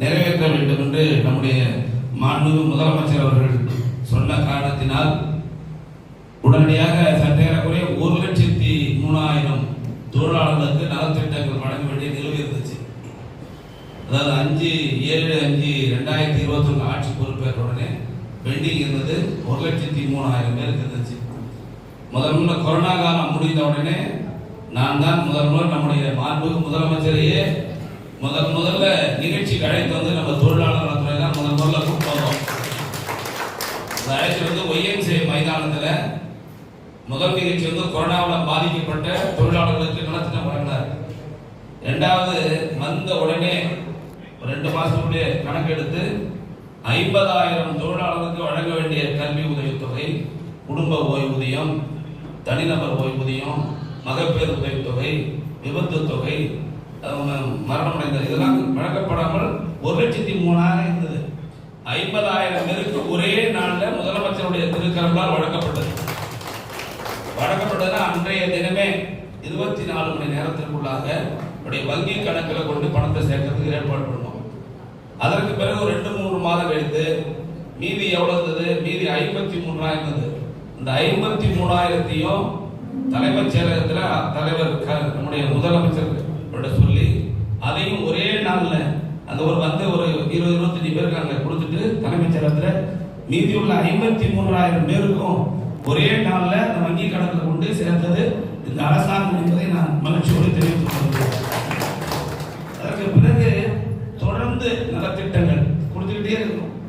நிறைவேற்ற வேண்டும் என்று நம்முடைய மாண்பு முதலமைச்சர் அவர்கள் சொன்ன காரணத்தினால் உடனடியாக சற்றேறக்குறைய ஒரு லட்சத்தி மூணாயிரம் தொழிலாளர்களுக்கு நலத்திட்டங்கள் வழங்க வேண்டிய நிலவு இருந்துச்சு. அதாவது அஞ்சு ஏழு அஞ்சு ரெண்டாயிரத்தி இருபத்தொன்று ஆட்சி பொறுப்பேற்ற உடனே பெண்டிங் இருந்தது. ஒரு லட்சத்தி மூணாயிரம் பேருக்கு இருந்துச்சு. முதல் முதல்ல கொரோனா காலம் முடிந்த உடனே நான் தான் முதல் முதல் நம்முடைய மாண்பு முதலமைச்சரையே முதல் முதல்ல நிகழ்ச்சிக்கு அழைத்து வந்து நம்ம தொழிலாளர் நலத்துறை தான். முதல் முதல்ல கூப்பிட்டு வந்தோம். அழைச்சி வந்து ஒய்எம்சி மைதானத்தில் முதல் நிகழ்ச்சி வந்து கொரோனாவில் பாதிக்கப்பட்ட தொழிலாளர்களுக்கு நலத்திட்டம் வழங்கினார் ரெண்டாவது வந்த உடனே ரெண்டு மாசத்துடைய கணக்கெடுத்து ஐம்பதாயிரம் தொழிலாளர்களுக்கு வழங்க வேண்டிய கல்வி உதவித்தொகை குடும்ப ஓய்வூதியம் தனிநபர் ஓய்வூதியம் மகப்பேறு உதவித்தொகை விபத்து தொகை மரணம் இதெல்லாம் வழங்கப்படாமல் ஒரு லட்சத்தி மூணாயிரம் இருந்தது. ஐம்பதாயிரம் பேருக்கு ஒரே நாளில் முதலமைச்சருடைய திருக்கரங்களால் வழங்கப்பட்டது. வழங்கப்பட்டதுன்னா அன்றைய தினமே இருபத்தி நாலு மணி நேரத்திற்குள்ளாக நம்முடைய வங்கி கணக்கில் கொண்டு பணத்தை சேர்க்கறதுக்கு ஏற்பாடு பண்ணோம். அதற்கு பிறகு ஒரு ரெண்டு மூணு மாதம் கழித்து மீதி எவ்வளோ இருந்தது? மீதி ஐம்பத்தி மூணாயிரம் இருந்தது. இந்த ஐம்பத்தி மூணாயிரத்தையும் தலைமைச் செயலகத்தில் தலைவர் க- நம்முடைய முதலமைச்சர் சொல்லி அதையும் ஒரே நாளில் அந்த ஒரு வந்து ஒரு இருபது இருபத்தஞ்சு பேருக்கு அங்கே கொடுத்துட்டு தலைமைச் செயலகத்தில் மீதி உள்ள ஐம்பத்தி மூன்றாயிரம் பேருக்கும் ஒரே நாளில் அந்த வங்கி கணக்கில் கொண்டு சேர்த்தது இந்த அரசாங்கம் என்பதை நான் மகிழ்ச்சியோடு தெரிவித்துக் கொள்கிறேன். அதற்கு பிறகு தொடர்ந்து நலத்திட்டங்கள் கொடுத்துக்கிட்டே இருக்கும்